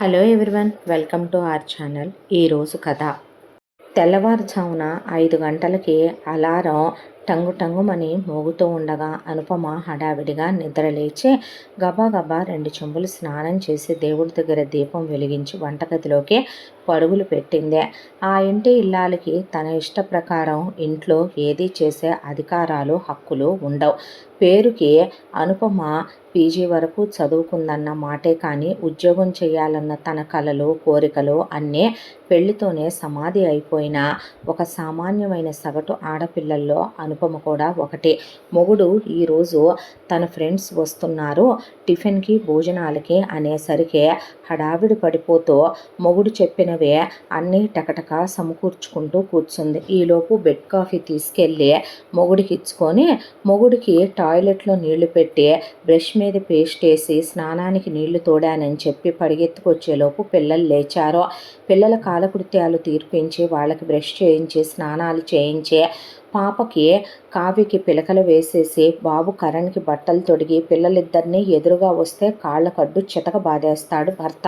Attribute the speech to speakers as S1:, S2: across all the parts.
S1: Hello everyone welcome to our channel. ఈరోజు కథ. తెల్లవారుజామున ఐదు గంటలకి అలారం టంగు టంగుమని మోగుతూ ఉండగా అనుపమ హడావిడిగా నిద్రలేచి గబా రెండు చెంబులు స్నానం చేసి దేవుడి దగ్గర దీపం వెలిగించి వంటగదిలోకి పరుగులు పెట్టింది. ఆ ఇంటి ఇల్లాలకి తన ఇష్ట ప్రకారం ఇంట్లో ఏది చేసే అధికారాలు హక్కులు ఉండవు. పేరుకి అనుపమ పీజీ వరకు చదువుకుందన్న మాటే కానీ ఉద్యోగం చేయాలన్న తన కలలు కోరికలు అన్నీ పెళ్ళితోనే సమాధి అయిపోయిన ఒక సామాన్యమైన సగటు ఆడపిల్లల్లో అనుపమ కూడా ఒకటి. మొగుడు ఈరోజు తన ఫ్రెండ్స్ వస్తున్నారు టిఫిన్కి భోజనాలకి అనేసరికి హడావిడి పడిపోతూ మొగుడు చెప్పినవే అన్నీ టకటక సమకూర్చుకుంటూ కూర్చుంది. ఈలోపు బెడ్ కాఫీ తీసుకెళ్ళి మొగుడికి ఇచ్చుకొని మొగుడికి టాయిలెట్లో నీళ్ళు పెట్టి బ్రష్ మీద పేస్ట్ వేసి స్నానానికి నీళ్ళు తోడానని చెప్పి పరిగెత్తుకొచ్చేలోపు పిల్లలు లేచారు. పిల్లల కాలకృత్యాలు తీర్పించి వాళ్ళకి బ్రష్ చేయించి స్నానాలు చేయించి పాపకి కావ్యకి పిలకలు వేసేసి బాబు కరణ్కి బట్టలు తొడిగి పిల్లలిద్దరినీ ఎదురుగా వస్తే కాళ్ళకడ్డు చితక బాధేస్తాడు భర్త.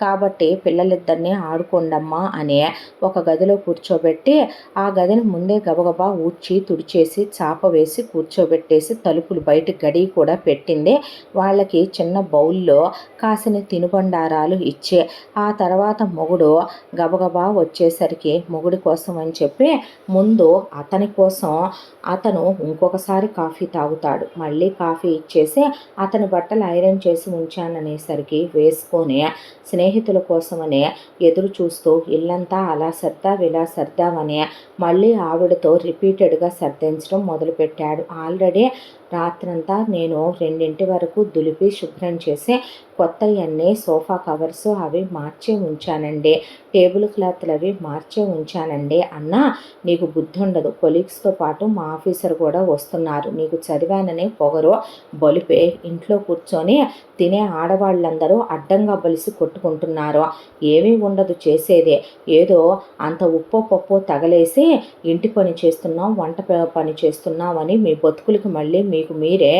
S1: కాబట్టి పిల్లలిద్దరినీ ఆడుకోండమ్మా అని ఒక గదిలో కూర్చోబెట్టి ఆ గదిని ముందే గబగబా ఊడ్చి తుడిచేసి చాప వేసి కూర్చోబెట్టేసి తలుపులు బయట గడి కూడా పెట్టింది. వాళ్ళకి చిన్న బౌల్లో కాసిన తినుబండారాలు ఇచ్చే ఆ తర్వాత మొగుడు గబగబా వచ్చేసరికి మొగుడి కోసం అని చెప్పి ముందు అతని కోసం అతను ఇంకొకసారి కాఫీ తాగుతాడు. మళ్ళీ కాఫీ ఇచ్చేసి అతని బట్టలు ఐరన్ చేసి ఉంచాననేసరికి వేసుకొని స్నేహితుల కోసమని ఎదురు చూస్తూ ఇల్లంతా అలా సర్దా ఇలా సర్దామని మళ్ళీ ఆవిడతో రిపీటెడ్గా సర్దించడం మొదలుపెట్టాడు. ఆల్రెడీ రాత్రంతా నేను రెండింటి వరకు దులిపి శుభ్రం చేసి కొత్తవన్నీ సోఫా కవర్స్ అవి మార్చి ఉంచానండి. టేబుల్ క్లాత్లు అవి మార్చే ఉంచానండి. అన్న నీకు బుద్ధి ఉండదు కొలీగ్స్తో పాటు మా ఆఫీసర్ కూడా వస్తున్నారు. నీకు చదివాననే పొగరు బలిపే. ఇంట్లో కూర్చొని తినే ఆడవాళ్ళందరూ అడ్డంగా బలిసి కొట్టుకుంటున్నారు. ఏమీ ఉండదు చేసేదే. ఏదో అంత ఉప్పు పప్పు తగలేసి ఇంటి పని చేస్తున్నాం వంట పని చేస్తున్నాం అని మీ బతుకులకి మళ్ళీ మీకు మీరే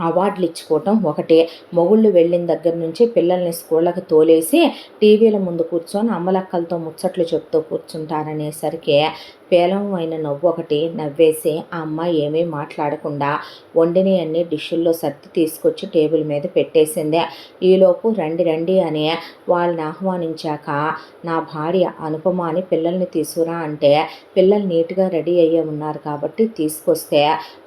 S1: అవార్డులు ఇచ్చుకోవటం ఒకటే. మొగుళ్ళు వెళ్ళిన దగ్గర నుంచి పిల్లల్ని స్కూళ్ళకి తోలేసి టీవీల ముందు కూర్చొని అమ్మలక్కలతో ముచ్చట్లు చెప్తూ కూర్చుంటారనేసరికి పేలం అయిన నవ్వు ఒకటి నవ్వేసి ఆ అమ్మాయి ఏమీ మాట్లాడకుండా వండిని అన్ని డిష్షుల్లో సర్ది తీసుకొచ్చి టేబుల్ మీద పెట్టేసిందే. ఈలోపు రండి రండి అని వాళ్ళని ఆహ్వానించాక నా భార్య అనుపమ అని పిల్లల్ని తీసుకురా అంటే పిల్లలు నీట్గా రెడీ అయ్యే ఉన్నారు కాబట్టి తీసుకొస్తే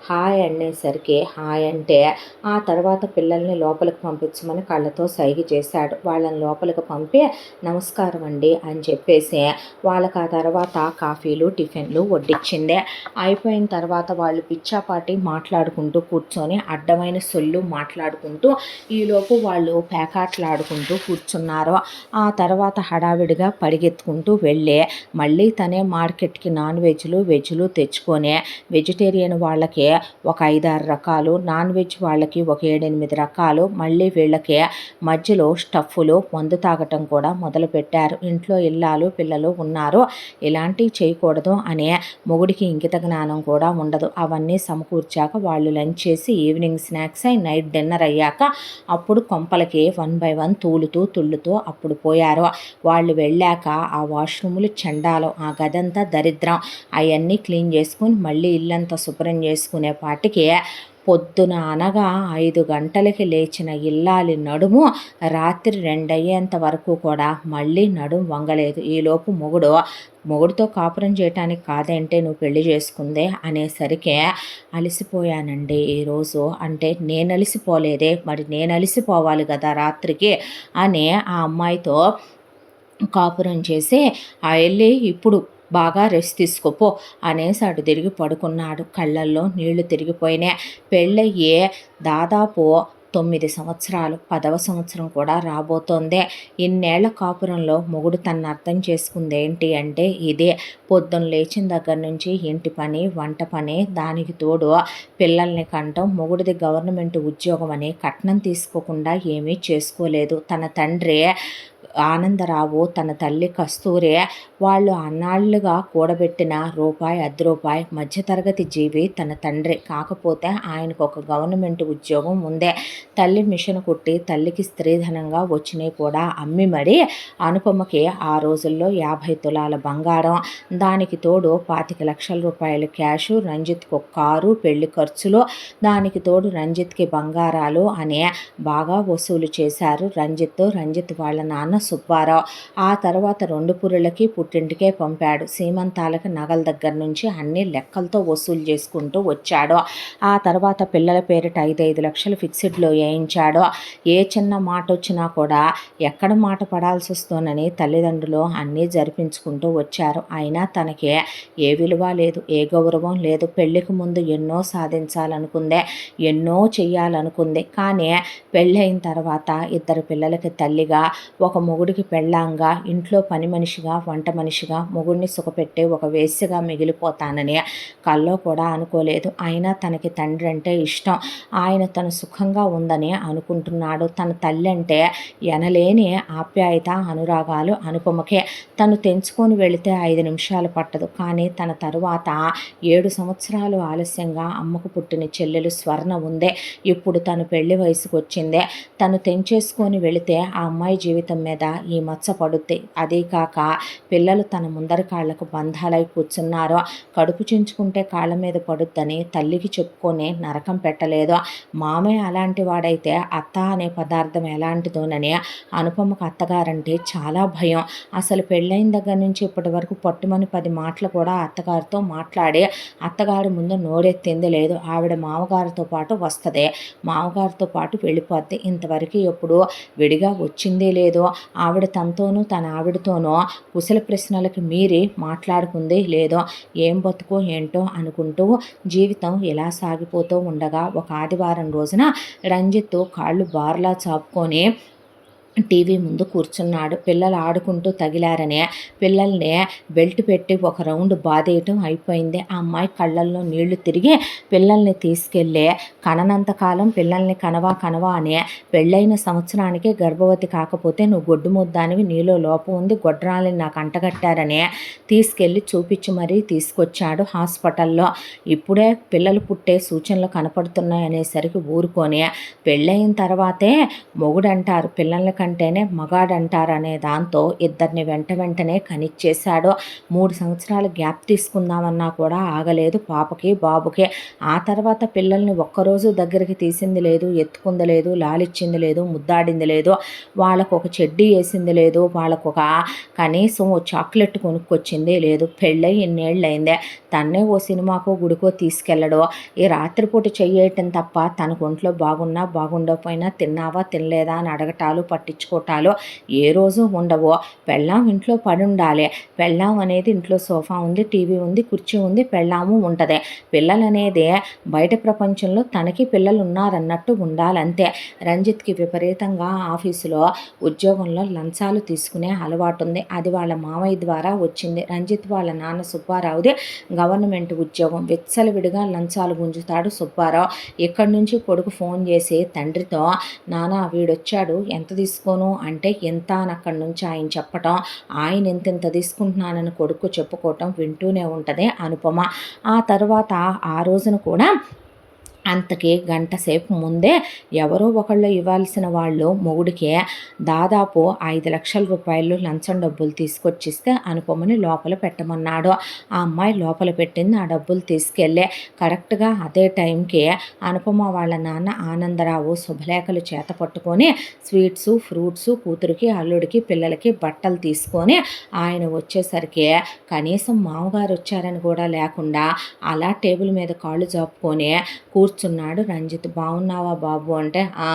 S1: హాయ్ అనేసరికి హాయ్ అంటే ఆ తర్వాత పిల్లల్ని లోపలికి పంపించమని కళ్ళతో సైగ చేశాడు. వాళ్ళని లోపలికి పంపి నమస్కారం అండి అని చెప్పేసి వాళ్ళకి ఆ తర్వాత కాఫీలు టిఫిన్ టిఫిన్లు వడ్డించిందే అయిపోయిన తర్వాత వాళ్ళు పిచ్చాపాటి మాట్లాడుకుంటూ కూర్చొని అడ్డమైన సొల్లు మాట్లాడుకుంటూ ఈలోపు వాళ్ళు పేకాట్లాడుకుంటూ కూర్చున్నారు. ఆ తర్వాత హడావిడిగా పరిగెత్తుకుంటూ వెళ్ళి మళ్ళీ తనే మార్కెట్కి నాన్ వెజ్లు వెజ్లు తెచ్చుకొని వెజిటేరియన్ వాళ్ళకి ఒక ఐదారు రకాలు నాన్ వెజ్ వాళ్ళకి ఒక ఏడెనిమిది రకాలు మళ్ళీ వీళ్ళకి మధ్యలో స్టఫ్లు మందు తాగటం కూడా మొదలుపెట్టారు. ఇంట్లో ఇల్లాలు పిల్లలు ఉన్నారు. ఇలాంటివి చేయకూడదు అనే మొగుడికి ఇంకిత జ్ఞానం కూడా ఉండదు. అవన్నీ సమకూర్చాక వాళ్ళు లంచ్ చేసి ఈవినింగ్ స్నాక్స్ అయి నైట్ డిన్నర్ అయ్యాక అప్పుడు కొంపలకి వన్ బై వన్ తూలుతూ తుళ్ళుతూ అప్పుడు పోయారు. వాళ్ళు వెళ్ళాక ఆ వాష్రూములు చండాలం ఆ గదంతా దరిద్రం. అవన్నీ క్లీన్ చేసుకుని మళ్ళీ ఇల్లంతా శుభ్రం చేసుకునే పాటికి పొద్దున అనగా ఐదు గంటలకి లేచిన ఇల్లాలి నడుము రాత్రి రెండయ్యేంత వరకు కూడా మళ్ళీ నడుము వంగలేదు. ఈలోపు మొగుడు మొగుడుతో కాపురం చేయటానికి కాదంటే నువ్వు పెళ్ళి చేసుకుందే అనేసరికి అలసిపోయానండి ఈరోజు అంటే నేను అలసిపోలేదే మరి నేను అలసిపోవాలి కదా రాత్రికి అని ఆ అమ్మాయితో కాపురం చేసి ఆ వెళ్ళి ఇప్పుడు బాగా రెస్ట్ తీసుకోపో అనేసి అటు తిరిగి పడుకున్నాడు. కళ్ళల్లో నీళ్ళు తిరిగిపోయినాయి. పెళ్ళయ్యే దాదాపు తొమ్మిది సంవత్సరాలు పదవ సంవత్సరం కూడా రాబోతోందే. ఇన్నేళ్ళ కాపురంలో మొగుడు తను అర్థం చేసుకుంది ఏంటి అంటే ఇదే. పొద్దున్న లేచిన దగ్గర నుంచి ఇంటి పని వంట పని దానికి తోడు పిల్లల్ని కంటం మొగుడిది గవర్నమెంట్ ఉద్యోగం అని కట్నం తీసుకోకుండా ఏమీ చేసుకోలేదు. తన తండ్రి ఆనందరావు తన తల్లి కస్తూరే వాళ్ళు అన్నాళ్ళుగా కూడబెట్టిన రూపాయి అర్ధ రూపాయి మధ్యతరగతి జీవి తన తండ్రి. కాకపోతే ఆయనకు ఒక గవర్నమెంట్ ఉద్యోగం ఉందే. తల్లి మిషన్ కుట్టి తల్లికి స్త్రీధనంగా వచ్చినాయి కూడా అమ్మి మరి అనుపమకి ఆ రోజుల్లో యాభై తులాల బంగారం. దానికి తోడు పాతిక లక్షల రూపాయల క్యాషు రంజిత్కి ఒక కారు పెళ్ళి ఖర్చులు దానికి తోడు రంజిత్కి బంగారాలు అనే బాగా వసూలు చేశారు రంజిత్ రంజిత్ వాళ్ళ నాన్న సుబ్బారావు. ఆ తర్వాత రెండు పురులకి పుట్టింటికే పంపాడు. సీమంతాలకు నగల దగ్గర నుంచి అన్ని లెక్కలతో వసూలు చేసుకుంటూ వచ్చాడు. ఆ తర్వాత పిల్లల పేరిట ఐదైదు లక్షలు ఫిక్స్డ్లో వేయించాడు. ఏ చిన్న మాట వచ్చినా కూడా ఎక్కడ మాట పడాల్సి వస్తుందని తల్లిదండ్రులు అన్నీ జరిపించుకుంటూ వచ్చారు. అయినా తనకి ఏ విలువ లేదు ఏ గౌరవం లేదు. పెళ్ళికి ముందు ఎన్నో సాధించాలనుకుందే ఎన్నో చెయ్యాలనుకుంది. కానీ పెళ్ళైన తర్వాత ఇద్దరు పిల్లలకి తల్లిగా ఒక మొగుడికి పెళ్ళాంగా ఇంట్లో పని మనిషిగా వంట మనిషిగా మొగుడిని సుఖపెట్టే ఒక వేశ్యగా మిగిలిపోతానని కల్లో కూడా అనుకోలేదు. అయినా తనకి తండ్రి అంటే ఇష్టం. ఆయన తను సుఖంగా ఉందని అనుకుంటున్నాడు. తన తల్లి అంటే ఎనలేని ఆప్యాయత అనురాగాలు అనుపమకే. తను తెంచుకొని వెళితే ఐదు నిమిషాలు పట్టదు. కానీ తన తరువాత ఏడు సంవత్సరాలు ఆలస్యంగా అమ్మకు పుట్టిన చెల్లెలు స్వర్ణ ఉందే. ఇప్పుడు తను పెళ్ళి వయసుకు వచ్చిందే తను తెంచేసుకొని వెళితే ఆ అమ్మాయి జీవితం మీద ఈ మచ్చ పడుద్ది అదే కాక పిల్లలు తన ముందరి కాళ్ళకు బంధాలై కూర్చున్నారో కడుపు చించుకుంటే కాళ్ళ మీద పడుద్దని తల్లికి చెప్పుకొని నరకం పెట్టలేదు. మామయ్య అలాంటి వాడైతే అత్త అనే పదార్థం ఎలాంటిదోనని అనుపమకు అత్తగారంటే చాలా భయం. అసలు పెళ్ళైన దగ్గర నుంచి ఇప్పటి వరకు పట్టుమని పది మాటలు కూడా అత్తగారితో మాట్లాడి అత్తగారి ముందు నోరెత్తింది లేదు. ఆవిడ మామగారితో పాటు వస్తుంది. మామగారితో పాటు వెళ్ళిపోద్ది. ఇంతవరకు ఎప్పుడు విడిగా వచ్చిందే లేదో. ఆవిడ తనతోనూ తన ఆవిడతోనూ కుశల ప్రశ్నలకు మీరి మాట్లాడుకుంది. లేదో ఏం బతుకో ఏంటో అనుకుంటూ జీవితం ఇలా సాగిపోతూ ఉండగా ఒక ఆదివారం రోజున రంజిత్ కాళ్ళు బార్లా చాపుకొని టీవీ ముందు కూర్చున్నాడు. పిల్లలు ఆడుకుంటూ తగిలారని పిల్లల్ని బెల్ట్ పెట్టి ఒక రౌండ్ బాధేయటం అయిపోయింది. ఆ అమ్మాయి కళ్ళల్లో నీళ్ళు తిరిగి పిల్లల్ని తీసుకెళ్ళి కననంతకాలం పిల్లల్ని కనవా కనవా అని పెళ్ళైన సంవత్సరానికి గర్భవతి కాకపోతే నువ్వు గొడ్డు ముద్దానివి నీలో లోపం ఉంది గొడ్రాలని నాకు అంటగట్టారని తీసుకెళ్ళి చూపించి మరీ తీసుకొచ్చాడు హాస్పిటల్లో. ఇప్పుడే పిల్లలు పుట్టే సూచనలు కనపడుతున్నాయి అనేసరికి ఊరుకొని పెళ్ళయిన తర్వాతే మొగుడంటారు పిల్లల్ని కంటేనే మగాడంటారనే దాంతో ఇద్దరిని వెంట వెంటనే కనిచ్చేశాడు. మూడు సంవత్సరాలు గ్యాప్ తీసుకుందామన్నా కూడా ఆగలేదు పాపకి బాబుకి. ఆ తర్వాత పిల్లల్ని ఒక్కరోజు దగ్గరికి తీసింది లేదు ఎత్తుకుంది లేదు లాలిచ్చింది లేదు ముద్దాడింది లేదు. వాళ్ళకు ఒక చెడ్డీ వేసింది లేదు వాళ్ళకు ఒక కనీసం ఓ చాక్లెట్ కొనుక్కొచ్చింది లేదు. పెళ్ళై ఇన్నేళ్ళయిందే. తన్నే ఓ సినిమాకో గుడికో తీసుకెళ్ళడో. ఈ రాత్రిపూట చెయ్యటం తప్ప తనకు ఒంట్లో బాగున్నా బాగుండకపోయినా తిన్నావా తినలేదా అని అడగటాలు పట్టి పట్టించుకోవటాలు ఏ రోజు ఉండవో. పెళ్ళాం ఇంట్లో పడి ఉండాలి పెళ్ళాం అనేది ఇంట్లో సోఫా ఉంది టీవీ ఉంది కుర్చీ ఉంది పెళ్ళాము ఉంటుంది. పిల్లలు అనేది బయట ప్రపంచంలో తనకి పిల్లలు ఉన్నారన్నట్టు ఉండాలంతే. రంజిత్కి విపరీతంగా ఆఫీసులో ఉద్యోగంలో లంచాలు తీసుకునే అలవాటు ఉంది అది వాళ్ళ మామయ్య ద్వారా వచ్చింది. రంజిత్ వాళ్ళ నాన్న సుబ్బారావుది గవర్నమెంట్ ఉద్యోగం. విచ్చలవిడిగా లంచాలు గుంజుతాడు సుబ్బారావు. ఇక్కడి నుంచి కొడుకు ఫోన్ చేసి తండ్రితో నాన్న వీడొచ్చాడు ఎంత తీసుకు తీసుకోను అంటే ఎంత అని అక్కడి నుంచి ఆయన చెప్పటం ఆయన ఎంతెంత తీసుకుంటున్నానని కొడుకు చెప్పుకోవటం వింటూనే ఉంటుంది అనుపమ. ఆ తర్వాత ఆ రోజున కూడా అంతకి గంట సేపు ముందే ఎవరో ఒకళ్ళు ఇవ్వాల్సిన వాళ్ళు మొగుడికి దాదాపు ఐదు లక్షల రూపాయలు లంచం డబ్బులు తీసుకొచ్చిస్తే అనుపమని లోపల పెట్టమన్నాడు. ఆ అమ్మాయి లోపల పెట్టింది ఆ డబ్బులు తీసుకెళ్ళే. కరెక్ట్గా అదే టైంకి అనుపమ వాళ్ళ నాన్న ఆనందరావు శుభలేఖలు చేత పట్టుకొని స్వీట్స్ ఫ్రూట్స్ కూతురికి అల్లుడికి పిల్లలకి బట్టలు తీసుకొని ఆయన వచ్చేసరికి కనీసం మామగారు వచ్చారని కూడా లేకుండా అలా టేబుల్ మీద కాళ్ళు జాపుకొని కూర్చు కూర్చున్నాడు రంజిత్. బాగున్నావా బాబు? అంటే ఆ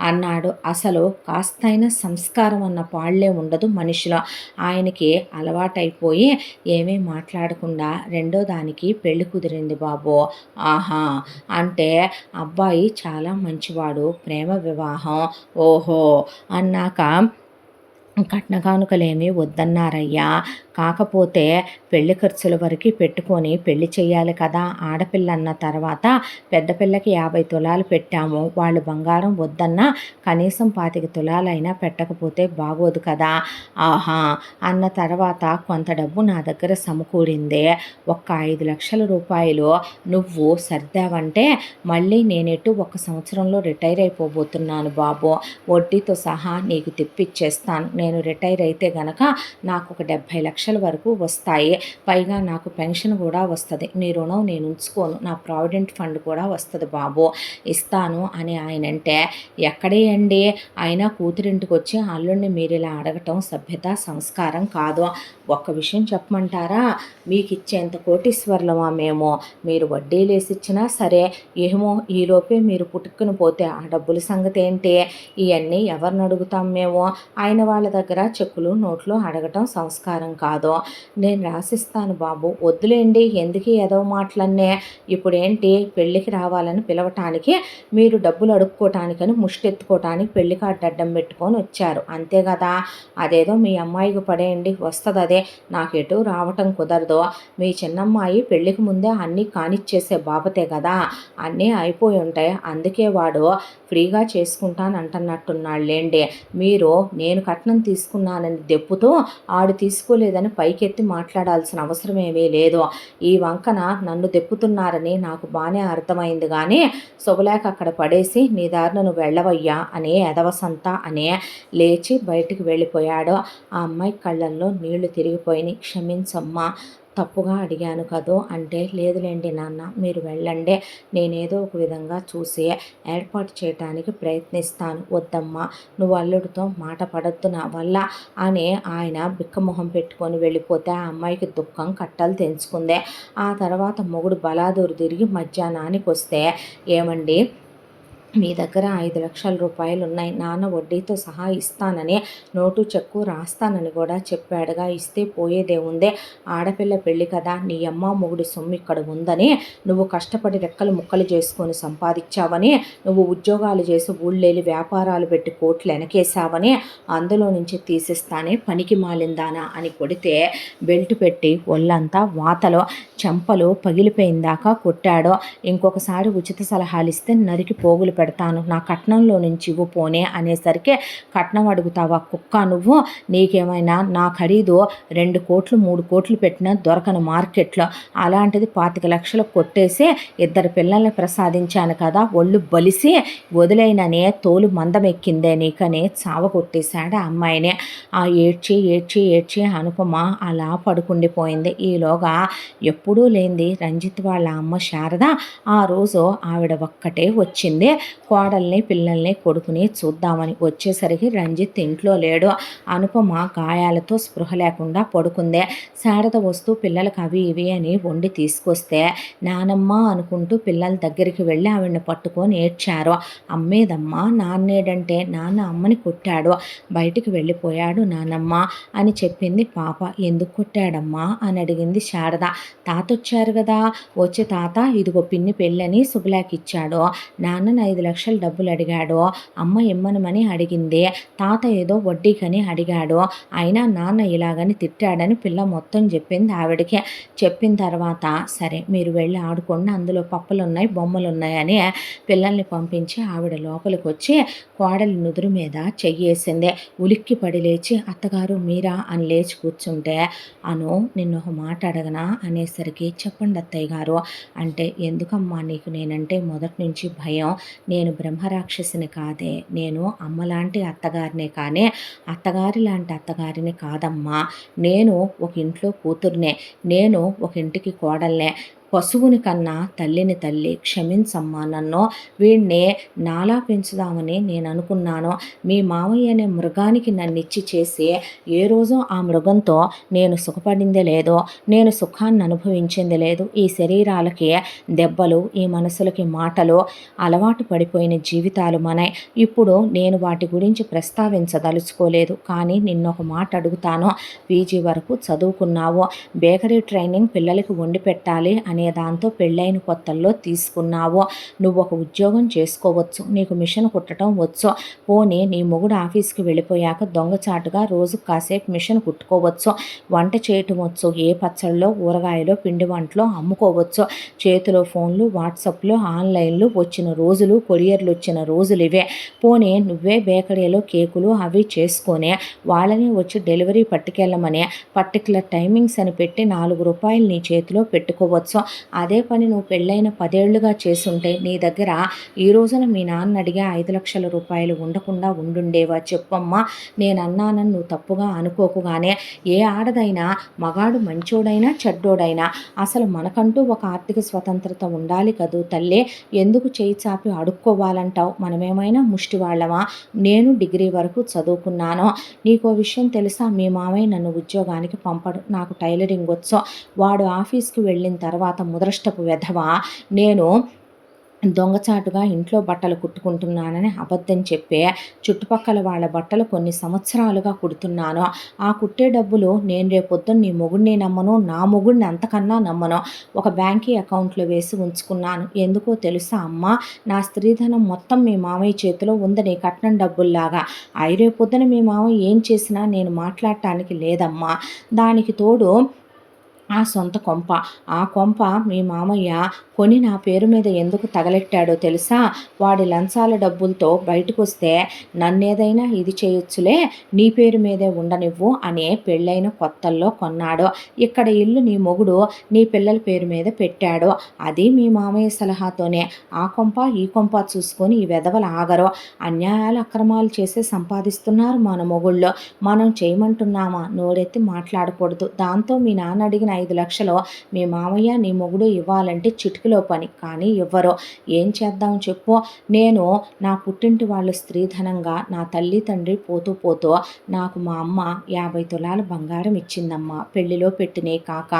S1: అన్నాడు. అసలు కాస్తైన సంస్కారం అన్న పాళ్ళే ఉండదు మనిషిలో. ఆయనకి అలవాటైపోయి ఏమీ మాట్లాడకుండా రెండో దానికి పెళ్ళి కుదిరింది బాబు. ఆహా అంటే అబ్బాయి చాలా మంచివాడు ప్రేమ వివాహం. ఓహో అన్నాక కట్న కానుకలేమీ వద్దన్నారయ్యా. కాకపోతే పెళ్ళి ఖర్చుల వరకు పెట్టుకొని పెళ్ళి చేయాలి కదా. ఆడపిల్ల అన్న తర్వాత పెద్ద పిల్లకి యాభై తులాలు పెట్టాము. వాళ్ళు బంగారం వద్దన్నా కనీసం పాతిక తులాలైనా పెట్టకపోతే బాగోదు కదా. ఆహా! అన్న తర్వాత కొంత డబ్బు నా దగ్గర సమకూడిందే. ఒక్క ఐదు లక్షల రూపాయలు నువ్వు సర్దావంటే మళ్ళీ నేనెటు ఒక సంవత్సరంలో రిటైర్ అయిపోబోతున్నాను బాబు. వడ్డీతో సహా నీకు తెప్పిచ్చేస్తాను. నేను రిటైర్ అయితే గనక నాకు ఒక డెబ్భై లక్షల వరకు వస్తాయి. పైగా నాకు పెన్షన్ కూడా వస్తుంది. మీ రుణం నేను ఉంచుకోను. నా ప్రావిడెంట్ ఫండ్ కూడా వస్తుంది బాబు. ఇస్తాను అని ఆయన అంటే ఎక్కడే అండి? అయినా కూతురింటికి వచ్చి అల్లుడిని మీరు ఇలా అడగటం సభ్యత సంస్కారం కాదు. ఒక్క విషయం చెప్పమంటారా? మీకు ఇచ్చేంత కోటీశ్వర్లమా మేము? మీరు వడ్డీలు వేసి ఇచ్చినా సరే ఏమో ఈలోపే మీరు పుట్టుకుని పోతే ఆ డబ్బుల సంగతి ఏంటి? ఇవన్నీ ఎవరిని అడుగుతాం మేము? ఆయన వాళ్ళ దగ్గర చెక్కులు నోట్లు అడగటం సంస్కారం కాదు. నేను రాసిస్తాను బాబు. వద్దులేండి ఎందుకు ఏదో మాటలన్నే? ఇప్పుడేంటి? పెళ్ళికి రావాలని పిలవటానికి మీరు డబ్బులు అడుక్కోటానికని ముష్టెత్తుకోవటానికి పెళ్ళి కార్డు అడ్డం పెట్టుకొని వచ్చారు. అంతే కదా అదేదో మీ అమ్మాయికి పడేయండి. వస్తుంది అదే నాకు ఎటు రావటం కుదరదు. మీ చిన్నమ్మాయి పెళ్ళికి ముందే అన్నీ కానిచ్చేసే బాబతే కదా అన్నీ అయిపోయి ఉంటాయి అందుకే వాడు ఫ్రీగా చేసుకుంటాను అంటున్నట్టున్నాళ్ళేండి మీరు నేను కట్నం తీసుకున్నానని దెప్పుతో ఆడు తీసుకోలేదని పైకెత్తి మాట్లాడాల్సిన అవసరం ఏమీ లేదు. ఈ వంకన నన్ను దెప్పుతున్నారని నాకు బాగానే అర్థమైంది కానీ శుభలేఖ అక్కడ పడేసి నీ దారిన నువ్వు వెళ్ళవయ్యా అని ఎదవసంతా అనే లేచి బయటికి వెళ్ళిపోయాడు. ఆ అమ్మాయి కళ్ళల్లో నీళ్ళు తిరిగిపోయినాయి క్షమించమ్మా తప్పుగా అడిగాను కదో? అంటే లేదులేండి నాన్న మీరు వెళ్ళండి. నేనేదో ఒక విధంగా చూసి ఏర్పాటు చేయటానికి ప్రయత్నిస్తాను. వద్దమ్మా నువ్వు అల్లుడితో మాట పడద్దు నా వల్ల అని ఆయన బిక్కమొహం పెట్టుకొని వెళ్ళిపోతే ఆ అమ్మాయికి దుఃఖం కట్టలు తెంచుకుందే. ఆ తర్వాత మొగుడు బలాదూరు తిరిగి మధ్యాహ్నానికి వస్తే ఏమండి? మీ దగ్గర ఐదు లక్షల రూపాయలు ఉన్నాయి నాన్న వడ్డీతో సహా ఇస్తానని నోటు చెక్కు రాస్తానని కూడా చెప్పాడుగా. ఇస్తే పోయేదే ఉందే. ఆడపిల్ల పెళ్ళి కదా. నీ అమ్మ మొగుడి సొమ్ము ఇక్కడ ఉందని నువ్వు కష్టపడి రెక్కలు ముక్కలు చేసుకొని సంపాదించావని నువ్వు ఉద్యోగాలు చేసి ఊళ్ళేలి వ్యాపారాలు పెట్టి కోట్లు వెనకేసావని అందులో నుంచి తీసిస్తానే పనికి మాలిందానా అని కొడితే బెల్ట్ పెట్టి ఒళ్ళంతా వాతలో చెంపలు పగిలిపోయిందాక కొట్టాడో. ఇంకొకసారి ఉచిత సలహాలు ఇస్తే నరికి పోగులు పెడతాను. నా కట్నంలో నుంచి ఇవ్వు పోనే అనేసరికి కట్నం అడుగుతావా? కుక్క నువ్వు? నీకేమైనా నా ఖరీదు రెండు కోట్లు మూడు కోట్లు పెట్టినా దొరకను మార్కెట్లో అలాంటిది పాతిక లక్షలు కొట్టేసి ఇద్దరు పిల్లల్ని ప్రసాదించాను కదా ఒళ్ళు బలిసి వదిలైననే తోలు మందమెక్కిందే నీకని చావ కొట్టేశాడు ఆ అమ్మాయిని. ఆ ఏడ్చి ఏడ్చి ఏడ్చి అనుపమ అలా పడుకుండిపోయింది. ఈలోగా ఎప్పుడూ లేనిది రంజిత్ వాళ్ళ అమ్మ శారద ఆ రోజు ఆవిడ ఒక్కటే వచ్చింది. కోడల్ని పిల్లల్ని కొడుకుని చూద్దామని వచ్చేసరికి రంజిత్ ఇంట్లో లేడు. అనుపమ గాయాలతో స్పృహ లేకుండా పడుకుందే. శారద వస్తూ పిల్లలకు అవి ఇవి అని వండి తీసుకొస్తే నానమ్మ అనుకుంటూ పిల్లల దగ్గరికి వెళ్ళి ఆవిడని పట్టుకొని ఏడ్చారు. అమ్మేదమ్మా నాన్నేడంటే నాన్న అమ్మని కొట్టాడు. బయటికి వెళ్ళిపోయాడు నానమ్మ అని చెప్పింది పాప. ఎందుకు కొట్టాడమ్మా? అని అడిగింది శారద. తాత వచ్చారు కదా వచ్చే తాత ఇదిగో పిన్ని పెళ్ళని శుభలాకి ఇచ్చాడు. నాన్న ఐదు లక్షలు డబ్బులు అడిగాడు అమ్మ ఇమ్మనమని అడిగింది. తాత ఏదో వడ్డీకని అడిగాడు అయినా నాన్న ఇలాగని తిట్టాడని పిల్ల మొత్తం చెప్పింది ఆవిడకి. చెప్పిన తర్వాత సరే మీరు వెళ్ళి ఆడుకోండి అందులో పప్పులు ఉన్నాయి బొమ్మలు పిల్లల్ని పంపించి ఆవిడ లోపలికి వచ్చి కోడలి నుదురు మీద చెయ్యేసింది. ఉలిక్కి పడి లేచి అత్తగారు మీరా? అని లేచి కూర్చుంటే అను నిన్ను ఒక మాట అడగనా? అనేసరికి చెప్పండి అత్తయ్య గారు అంటే ఎందుకమ్మా నీకు నేనంటే మొదటి నుంచి భయం నేను బ్రహ్మరాక్షసిని కాదే నేను అమ్మలాంటి అత్తగారినే కానీ అత్తగారి లాంటి అత్తగారిని కాదమ్మా. నేను ఒక ఇంట్లో కూతుర్నే నేను ఒక ఇంటికి కోడల్నే. పశువుని కన్నా తల్లిని తల్లి క్షమించమ్మా నన్ను వీడిని నాలా పెంచుదామని నేను అనుకున్నాను మీ మామయ్య అనే మృగానికి నన్ను ఇచ్చి చేసి ఏ రోజు ఆ మృగంతో నేను సుఖపడిందే లేదో నేను సుఖాన్ని అనుభవించింది లేదు. ఈ శరీరాలకి దెబ్బలు ఈ మనసులకి మాటలు అలవాటు పడిపోయిన జీవితాలు మనై. ఇప్పుడు నేను వాటి గురించి ప్రస్తావించదలుచుకోలేదు కానీ నిన్నొక మాట అడుగుతాను. పీజీ వరకు చదువుకున్నావు. బేకరీ ట్రైనింగ్ పిల్లలకి వండి పెట్టాలి అని అనే దాంతో పెళ్ళైన కొత్తల్లో తీసుకున్నావో నువ్వు ఒక ఉద్యోగం చేసుకోవచ్చు నీకు మిషన్ కుట్టడం వచ్చు. పోనీ నీ మొగుడు ఆఫీస్కి వెళ్ళిపోయాక దొంగచాటుగా రోజు కాసేపు మిషన్ కుట్టుకోవచ్చు. వంట చేయటం వచ్చు ఏ పచ్చళ్ళలో ఊరగాయలో పిండి వంటలో అమ్ముకోవచ్చు. చేతిలో ఫోన్లు వాట్సాప్లు ఆన్లైన్లు వచ్చిన రోజులు కొరియర్లు వచ్చిన రోజులు ఇవే. పోనీ నువ్వే బేకరీలో కేకులు అవి చేసుకొని వాళ్ళని వచ్చి డెలివరీ పట్టుకెళ్ళమని పర్టికులర్ టైమింగ్స్ అని పెట్టి నాలుగు రూపాయలు నీ చేతిలో పెట్టుకోవచ్చు. అదే పని నువ్వు పెళ్ళైన పదేళ్ళుగా చేసుంటే నీ దగ్గర ఈ రోజున మీ నాన్న అడిగే ఐదు లక్షల రూపాయలు ఉండకుండా ఉండుండేవా? చెప్పమ్మా నేను అన్నానని నువ్వు తప్పుగా అనుకోకుగానే ఏ ఆడదైనా మగాడు మంచోడైనా చెడ్డోడైనా అసలు మనకంటూ ఒక ఆర్థిక స్వతంత్రత ఉండాలి కదూ తల్లే? ఎందుకు చేయి చాపి అడుక్కోవాలంటావు? మనమేమైనా ముష్టి వాళ్ళమా నేను డిగ్రీ వరకు చదువుకున్నాను. నీకో విషయం తెలుసా? మీ మామయ్య నన్ను ఉద్యోగానికి పంపడు. నాకు టైలరింగ్ వచ్చో వాడు ఆఫీస్కి వెళ్ళిన తర్వాత ముదరష్టపు వెధవ నేను దొంగచాటుగా ఇంట్లో బట్టలు కుట్టుకుంటున్నానని అబద్ధం చెప్పే చుట్టుపక్కల వాళ్ళ బట్టలు కొన్ని సంవత్సరాలుగా కుడుతున్నాను. ఆ కుట్టే డబ్బులు నేను రేపొద్దున నీ మొగుడిని నమ్మను నా మొగుడిని అంతకన్నా నమ్మను. ఒక బ్యాంకీ అకౌంట్లో వేసి ఉంచుకున్నాను. ఎందుకో తెలుసా అమ్మ? నా స్త్రీధనం మొత్తం మీ మామయ్య చేతిలో ఉందని కట్నం డబ్బుల్లాగా. అయి రేపొద్దున మీ మామయ్య ఏం చేసినా నేను మాట్లాడటానికి లేదమ్మా. దానికి తోడు ఆ సొంత కొంప. ఆ కొంప మీ మామయ్య కొని నా పేరు మీద ఎందుకు తగలెట్టాడో తెలుసా? వాడి లంచాల డబ్బులతో బయటకు వస్తే నన్నేదైనా ఇది చేయొచ్చులే నీ పేరు మీదే ఉండనివ్వు అనే పెళ్ళైన కొత్తల్లో కొన్నాడు. ఇక్కడ ఇల్లు నీ మొగుడు నీ పిల్లల పేరు మీద పెట్టాడు. అది మీ మామయ్య సలహాతోనే. ఆ కొంప ఈ కొంప చూసుకొని ఈ వెధవలు ఆగరు. అన్యాయాలు అక్రమాలు చేసి సంపాదిస్తున్నారు మన మొగుళ్ళు. మనం చేయమంటున్నామా? నోరెత్తి మాట్లాడకూడదు. దాంతో మీ నాన్న అడిగిన ఐదు లక్షలు మీ మామయ్య నీ మొగుడు ఇవ్వాలంటే చిటికలో పని. కానీ ఇవ్వరు ఏం చేద్దాం చెప్పు. నేను నా పుట్టింటి వాళ్ళు స్త్రీధనంగా నా తల్లి తండ్రి పోతూ పోతూ నాకు మా అమ్మ యాభై తులాల బంగారం ఇచ్చిందమ్మ. పెళ్ళిలో పెట్టినే కాక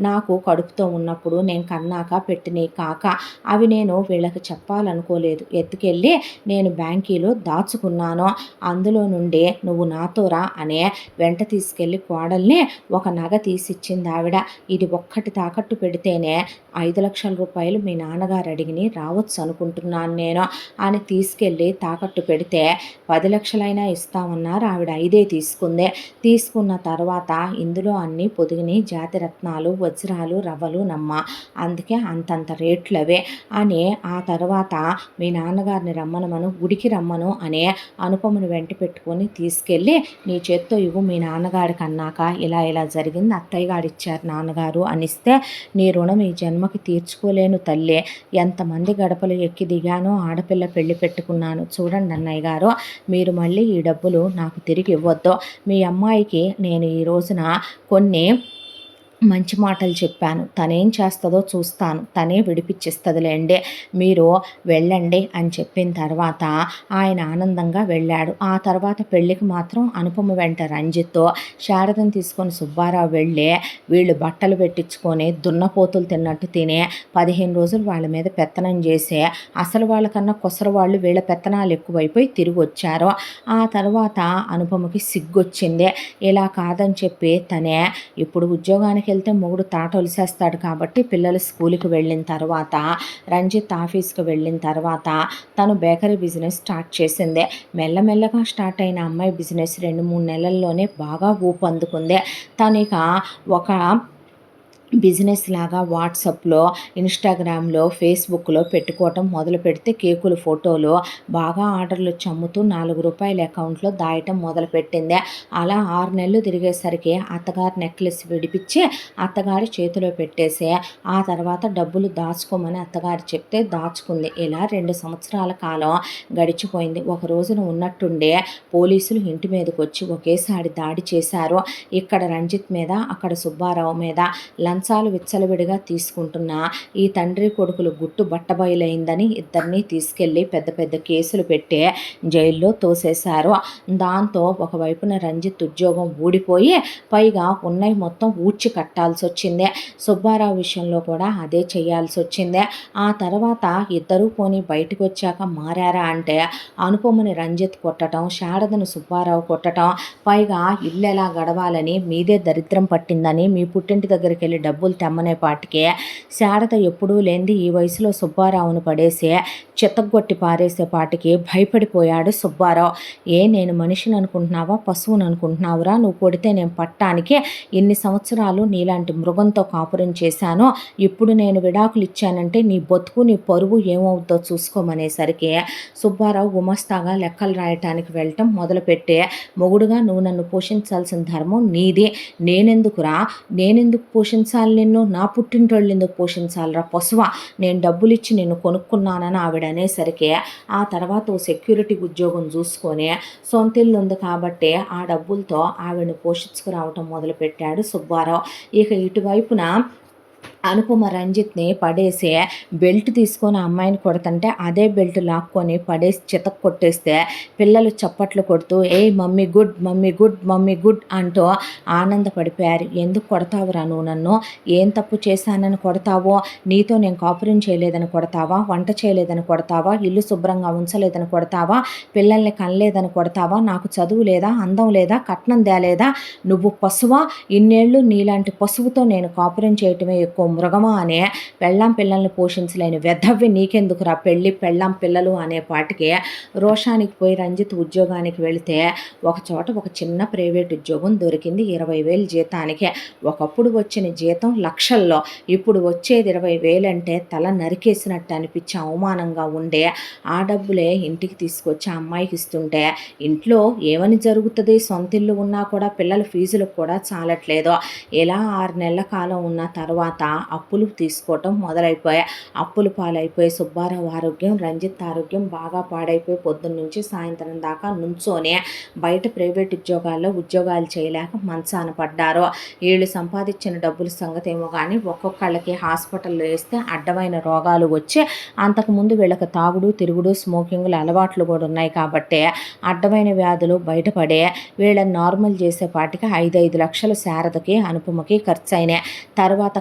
S1: నాకు కడుపుతో ఉన్నప్పుడు నేను కన్నాక పెట్టినే కాక అవి నేను వీళ్ళకి చెప్పాలనుకోలేదు. ఎత్తుకెళ్ళి నేను బ్యాంకీలో దాచుకున్నాను. అందులో నుండి నువ్వు నాతోరా అనే వెంట తీసుకెళ్ళి కోడల్ని ఒక నగ తీసిచ్చింది ఆవిడ ఇది ఒక్కటి తాకట్టు పెడితేనే ఐదు లక్షల రూపాయలు మీ నాన్నగారు అడిగిని రావచ్చు అనుకుంటున్నాను నేను అని తీసుకెళ్ళి తాకట్టు పెడితే పది లక్షలైనా ఇస్తామన్నారు ఆవిడ ఐదే తీసుకుందే. తీసుకున్న తర్వాత ఇందులో అన్నీ పొదిగిని జాతిరత్నాలు వజ్రాలు రవ్వలు నమ్మ. అందుకే అంతంత రేట్లవే అని ఆ తర్వాత మీ నాన్నగారిని రమ్మనమను గుడికి రమ్మను అనే అనుపమను వెంట పెట్టుకొని తీసుకెళ్ళి నీ చేత్తో ఇవ్వు మీ నాన్నగారికి అన్నాక ఇలా ఇలా జరిగింది అత్తయ్య గారు ఇచ్చారు నాన్నగారు అనిస్తే నీ రుణం ఈ జన్మకి తీర్చుకోలేను తల్లే. ఎంతమంది గడపలు ఎక్కి దిగానో ఆడపిల్ల పెళ్ళి పెట్టుకున్నాను. చూడండి అన్నయ్య గారు మీరు మళ్ళీ ఈ డబ్బులు నాకు తిరిగి ఇవ్వద్దు. మీ అమ్మాయికి నేను ఈ రోజున కొన్ని మంచి మాటలు చెప్పాను. తనేం చేస్తుందో చూస్తాను. తనే విడిపించేస్తుందిలేండి మీరు వెళ్ళండి అని చెప్పిన తర్వాత ఆయన ఆనందంగా వెళ్ళాడు. ఆ తర్వాత పెళ్ళికి మాత్రం అనుపమ వెంట రంజిత్తో శారదను తీసుకొని సుబ్బారావు వెళ్ళి వీళ్ళు బట్టలు పెట్టించుకొని దున్నపోతులు తిన్నట్టు తినే పదిహేను రోజులు వాళ్ళ మీద పెత్తనం చేసే అసలు వాళ్ళకన్నా కొసరు వాళ్ళు వీళ్ళ పెత్తనాలు ఎక్కువైపోయి తిరిగి వచ్చారు. ఆ తర్వాత అనుపమకి సిగ్గొచ్చింది. ఇలా కాదని చెప్పి తనే ఇప్పుడు ఉద్యోగానికి వెళ్తే మొగుడు తాట ఒలిసేస్తాడు కాబట్టి పిల్లలు స్కూల్కి వెళ్ళిన తర్వాత రంజిత్ ఆఫీస్కి వెళ్ళిన తర్వాత తను బేకరీ బిజినెస్ స్టార్ట్ చేసిందే. మెల్లమెల్లగా స్టార్ట్ అయిన అమ్మాయి బిజినెస్ రెండు మూడు నెలల్లోనే బాగా ఊపందుకుంది తను ఇక ఒక బిజినెస్ లాగా వాట్సాప్లో ఇన్స్టాగ్రామ్లో ఫేస్బుక్లో పెట్టుకోవటం మొదలు పెడితే కేకుల ఫోటోలు బాగా ఆర్డర్లు చమ్ముతూ నాలుగు రూపాయల అకౌంట్లో దాయటం మొదలుపెట్టింది అలా ఆరు నెలలు తిరిగేసరికి అత్తగారి నెక్లెస్ విడిపించి అత్తగారి చేతిలో పెట్టేసి ఆ తర్వాత డబ్బులు దాచుకోమని అత్తగారు చెప్తే దాచుకుంది. ఇలా రెండు సంవత్సరాల కాలం గడిచిపోయింది. ఒక రోజున ఉన్నట్టుండే పోలీసులు ఇంటి మీదకి వచ్చి ఒకేసారి దాడి చేశారు. ఇక్కడ రంజిత్ మీద అక్కడ సుబ్బారావు మీద లంచాలు విచ్చలవిడిగా తీసుకుంటున్న ఈ తండ్రి కొడుకులు గుట్టు బట్టబయలైందని ఇద్దరిని తీసుకెళ్ళి పెద్ద పెద్ద కేసులు పెట్టి జైల్లో తోసేశారు. దాంతో ఒకవైపున రంజిత్ ఉద్యోగం ఊడిపోయి పైగా ఉన్నవి మొత్తం ఊడ్చి కట్టాల్సి వచ్చింది సుబ్బారావు విషయంలో కూడా అదే చేయాల్సి వచ్చింది ఆ తర్వాత ఇద్దరూ పోని బయటకు వచ్చాక మారారా అంటే అనుపమని రంజిత్ కొట్టడం శారదను సుబ్బారావు కొట్టడం పైగా ఇల్లు ఎలా గడవాలని మీదే దరిద్రం పట్టిందని మీ పుట్టింటి దగ్గరికి వెళ్ళి డబ్బులు తెమ్మనే పాటికి శారద ఎప్పుడూ లేనిది ఈ వయసులో సుబ్బారావును పడేసే చిత్తగొట్టి పారేసే పాటికి భయపడిపోయాడు సుబ్బారావు. ఏ నేను మనిషిని అనుకుంటున్నావా? పశువుని అనుకుంటున్నావురా? నువ్వు కొడితే నేను పట్టానికి ఇన్ని సంవత్సరాలు నీలాంటి మృగంతో కాపురం చేశాను. ఇప్పుడు నేను విడాకులు ఇచ్చానంటే నీ బతుకు నీ పరువు ఏమవుద్దో చూసుకోమనేసరికి సుబ్బారావు గుమస్తాగా లెక్కలు రాయటానికి వెళ్ళటం మొదలుపెట్టే మొగుడుగా నువ్వు నన్ను పోషించాల్సిన ధర్మం నీది. నేనెందుకురా? నేనెందుకు పోషించ నిన్ను నా పుట్టినరోళ్ళు ఎందుకు పోషించాలిరా పొసవ నేను డబ్బులు ఇచ్చి నిన్ను కొనుక్కున్నానని ఆవిడ అనేసరికి ఆ తర్వాత ఓ సెక్యూరిటీ ఉద్యోగం చూసుకొని సొంత ఇల్లు ఉంది కాబట్టి ఆ డబ్బులతో ఆవిడని పోషించుకురావటం మొదలుపెట్టాడు సుబ్బారావు. ఇక ఇటువైపున అనుపమ రంజిత్ని పడేసి బెల్ట్ తీసుకొని ఆ అమ్మాయిని కొడుతుంటే అదే బెల్ట్ లాక్కొని పడేసి చితక్ కొట్టేస్తే పిల్లలు చప్పట్లు కొడుతూ ఏ mummy good mummy good mummy good అంటూ ఆనందపడిపోయారు. ఎందుకు కొడతావురా నువ్వు నన్ను? ఏం తప్పు చేశానని కొడతావో? నీతో నేను కాపురం చేయలేదని కొడతావా? వంట చేయలేదని కొడతావా? ఇల్లు శుభ్రంగా ఉంచలేదని కొడతావా? పిల్లల్ని కనలేదని కొడతావా? నాకు చదువు లేదా? అందం లేదా? కట్నం తేలేదా? నువ్వు పశువా? ఇన్నేళ్ళు నీలాంటి పశువుతో నేను కాపురం చేయటమే ఎక్కువ మృగమా అనే పెళ్ళాం పిల్లల్ని పోషించలేని వెధవ్వి నీకెందుకురా పెళ్ళి పెళ్ళాం పిల్లలు అనే పాటికి రోషానికి పోయి రంజిత్ ఉద్యోగానికి వెళితే ఒక చోట ఒక చిన్న ప్రైవేట్ ఉద్యోగం దొరికింది ఇరవై వేలు జీతానికి. ఒకప్పుడు వచ్చిన జీతం లక్షల్లో ఇప్పుడు వచ్చేది ఇరవై వేలంటే తల నరికేసినట్టు అనిపించి అవమానంగా ఉండే ఆ డబ్బులే ఇంటికి తీసుకొచ్చి అమ్మాయికి ఇస్తుంటే ఇంట్లో ఏమని జరుగుతుంది? సొంత ఇల్లు ఉన్నా కూడా పిల్లల ఫీజులకు కూడా చాలట్లేదు. ఇలా ఆరు నెలల కాలం ఉన్న తర్వాత అప్పులు తీసుకోవటం మొదలైపోయాయి అప్పులు పాలైపోయి సుబ్బారావు ఆరోగ్యం రంజిత్ ఆరోగ్యం బాగా పాడైపోయి పొద్దున్న నుంచి సాయంత్రం దాకా నుంచోనే బయట ప్రైవేట్ ఉద్యోగాల్లో ఉద్యోగాలు చేయలేక మంచాన పడ్డారు. వీళ్ళు సంపాదించిన డబ్బుల సంగతి ఏమో కానీ ఒక్కొక్కళ్ళకి హాస్పిటల్లో వేస్తే అడ్డమైన రోగాలు వచ్చి అంతకుముందు వీళ్ళకి తాగుడు తిరుగుడు స్మోకింగ్లు అలవాట్లు కూడా ఉన్నాయి కాబట్టి అడ్డమైన వ్యాధులు బయటపడే వీళ్ళని నార్మల్ చేసేపాటికి ఐదు ఐదు లక్షలు శారదకి అనుపమకి ఖర్చు అయినాయి తర్వాత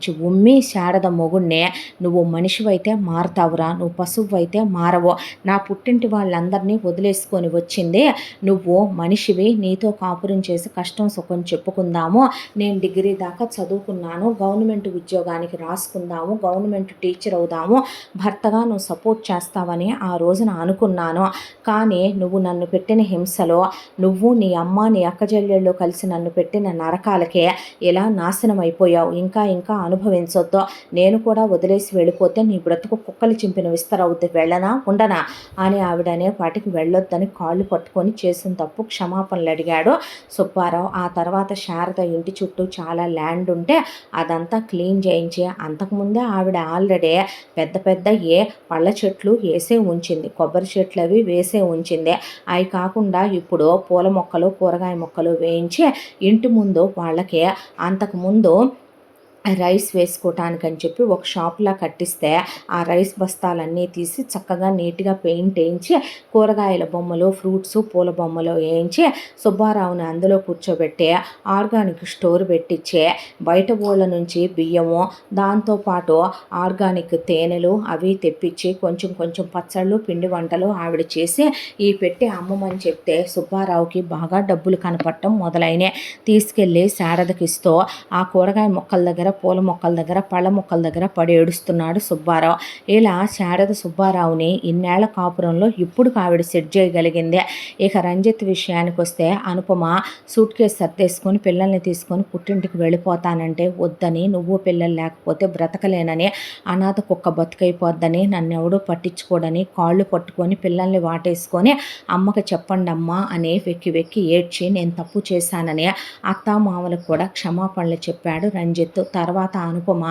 S1: కాండ్రిచ్చి ఉమ్మి శారద మొగుణ్ణే నువ్వు మనిషివైతే మారతావురా నువ్వు పశువు మారవో. మారవు నా పుట్టింటి వాళ్ళందరినీ వదిలేసుకొని వచ్చింది. నువ్వు మనిషివి నీతో కాపురం చేసి కష్టం సుఖం చెప్పుకుందాము. నేను డిగ్రీ దాకా చదువుకున్నాను గవర్నమెంట్ ఉద్యోగానికి రాసుకుందాము గవర్నమెంట్ టీచర్ అవుదాము. భర్తగా నువ్వు సపోర్ట్ చేస్తావని ఆ రోజున అనుకున్నాను. కానీ నువ్వు నన్ను పెట్టిన హింసలో నువ్వు నీ అమ్మ నీ అక్క చెల్లెళ్ళు కలిసి నన్ను పెట్టిన నరకాలకే ఇలా నాశనం అయిపోయావు? ఇంకా ఇంకా అనుభవించొద్దో. నేను కూడా వదిలేసి వెళ్ళిపోతే నీ బ్రతుకు కుక్కలు చింపిన విస్తరవుద్ది. వెళ్ళనా? ఉండనా? అని ఆవిడ అనే వాటికి వెళ్ళొద్దని కాళ్ళు పట్టుకొని చేసిన తప్పు క్షమాపణలు అడిగాడు. సుబ్బారావు ఆ తర్వాత శారద ఇంటి చుట్టూ చాలా ల్యాండ్ ఉంటే అదంతా క్లీన్ చేయించి. అంతకుముందే ఆవిడ ఆల్రెడీ పెద్ద పెద్ద ఏ పళ్ళ చెట్లు వేసే ఉంచింది. కొబ్బరి చెట్లు అవి వేసే ఉంచింది. అవి కాకుండా ఇప్పుడు పూల మొక్కలు కూరగాయ మొక్కలు వేయించి ఇంటి ముందు వాళ్ళకి అంతకుముందు రైస్ వేసుకోవటానికి అని చెప్పి ఒక షాప్లా కట్టిస్తే ఆ రైస్ బస్తాలన్నీ తీసి చక్కగా నీట్గా పెయింట్ వేయించి కూరగాయల బొమ్మలు ఫ్రూట్స్ పూల బొమ్మలు వేయించి సుబ్బారావుని అందులో కూర్చోబెట్టి ఆర్గానిక్ స్టోర్ పెట్టించే బయట ఊళ్ళ నుంచి బియ్యము దాంతోపాటు ఆర్గానిక్ తేనెలు అవి తెప్పించి కొంచెం కొంచెం పచ్చళ్ళు పిండి వంటలు ఆవిడ చేసి ఈ పెట్టి అమ్మమని చెప్తే సుబ్బారావుకి బాగా డబ్బులు కనపడటం మొదలైనవి తీసుకెళ్ళి శారదకిస్తూ ఆ కూరగాయ మొక్కల దగ్గర పూల మొక్కల దగ్గర పళ్ళ మొక్కల దగ్గర పడి ఏడుస్తున్నాడు సుబ్బారావు. ఇలా శారద సుబ్బారావుని ఇన్నేళ్ళ కాపురంలో ఇప్పుడు ఆవిడ సెట్ చేయగలిగింది. ఇక రంజిత్ విషయానికి వస్తే అనుపమ సూట్ కేసు సర్దేసుకొని పిల్లల్ని తీసుకొని పుట్టింటికి వెళ్ళిపోతానంటే వద్దని నువ్వు పిల్లలు లేకపోతే బ్రతకలేనని అనాథ కుక్క బతుకైపోద్దని నన్ను ఎవడూ పట్టించుకోడని కాళ్ళు పట్టుకొని పిల్లల్ని వాటేసుకొని అమ్మకి చెప్పండి అమ్మా అని వెక్కి వెక్కి ఏడ్చి నేను తప్పు చేశానని అత్తామామలకు కూడా క్షమాపణలు చెప్పాడు రంజిత్. తర్వాత అనుపమ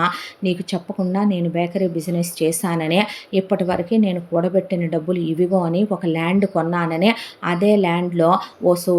S1: నీకు చెప్పకుండా నేను బేకరీ బిజినెస్ చేశానని ఇప్పటి వరకు నేను కూడబెట్టిన డబ్బులు ఇవిగో అని ఒక ల్యాండ్ కొన్నానని అదే ల్యాండ్లో ఓ సో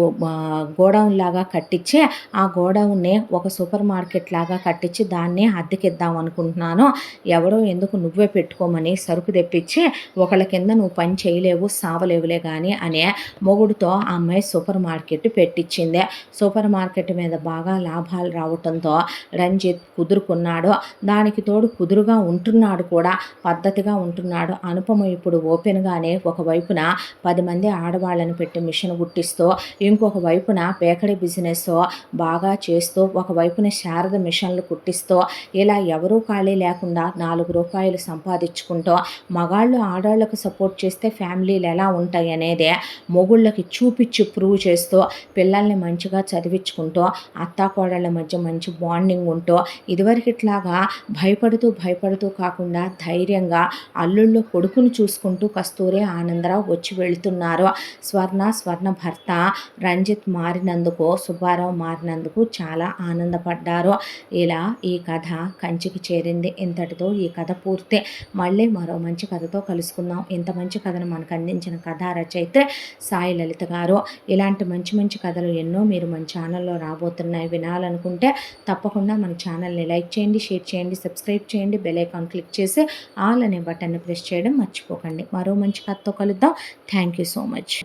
S1: గోడౌన్ లాగా కట్టించి ఆ గోడౌన్ని ఒక సూపర్ మార్కెట్ లాగా కట్టించి దాన్ని అద్దెకిద్దాం అనుకుంటున్నాను. ఎవరో ఎందుకు నువ్వే పెట్టుకోమని సరుకు తెప్పించి ఒకళ్ళ కింద నువ్వు పని చేయలేవు సావలేవులే కానీ అనే మొగుడుతో ఆ అమ్మాయి సూపర్ మార్కెట్ పెట్టించింది సూపర్ మార్కెట్ మీద బాగా లాభాలు రావటంతో రంజిత్ కుదురుకున్నాడో దానికి తోడు కుదురుగా ఉంటున్నాడు కూడా పద్ధతిగా ఉంటున్నాడు. అనుపమ ఇప్పుడు ఓపెన్గానే ఒకవైపున పది మంది ఆడవాళ్ళని పెట్టి మిషన్ గుట్టిస్తూ ఇంకొక వైపున బేకరీ బిజినెస్ బాగా చేస్తూ ఒకవైపున శారద మిషన్లు కుట్టిస్తూ ఇలా ఎవరూ ఖాళీ లేకుండా నాలుగు రూపాయలు సంపాదించుకుంటూ మగాళ్ళు ఆడవాళ్ళకు సపోర్ట్ చేస్తే ఫ్యామిలీలు ఎలా ఉంటాయి అనేది మొగుళ్ళకి చూపించి ప్రూవ్ చేస్తూ పిల్లల్ని మంచిగా చదివించుకుంటూ అత్తాకోడళ్ళ మధ్య మంచి బాండింగ్ ఉంటూ ఇదివరకిట్లాగా భయపడుతూ భయపడుతూ కాకుండా ధైర్యంగా అల్లుళ్ళు కొడుకును చూసుకుంటూ కస్తూరి ఆనందరావు వచ్చి వెళుతున్నారు. స్వర్ణ స్వర్ణ భర్త రంజిత్ మారినందుకు సుబ్బారావు మారినందుకు చాలా ఆనందపడ్డారు. ఇలా ఈ కథ కంచికి చేరింది. ఇంతటితో ఈ కథ పూర్తి. మళ్ళీ మరో మంచి కథతో కలుసుకుందాం. ఇంత మంచి కథను మనకు అందించిన కథా రచయితే సాయి లలిత గారు. ఇలాంటి మంచి మంచి కథలు ఎన్నో మీరు మన ఛానల్లో రాబోతున్నాయి. వినాలనుకుంటే తప్పకుండా మన ఛానల్ని లైక్ చేయండి షేర్ చేయండి సబ్స్క్రైబ్ చేయండి బెల్ ఐకాన్ క్లిక్ చేసి ఆల్ అనే బటన్ని ప్రెస్ చేయడం మర్చిపోకండి. మరో మంచి కథతో కలుద్దాం. Thank you so much.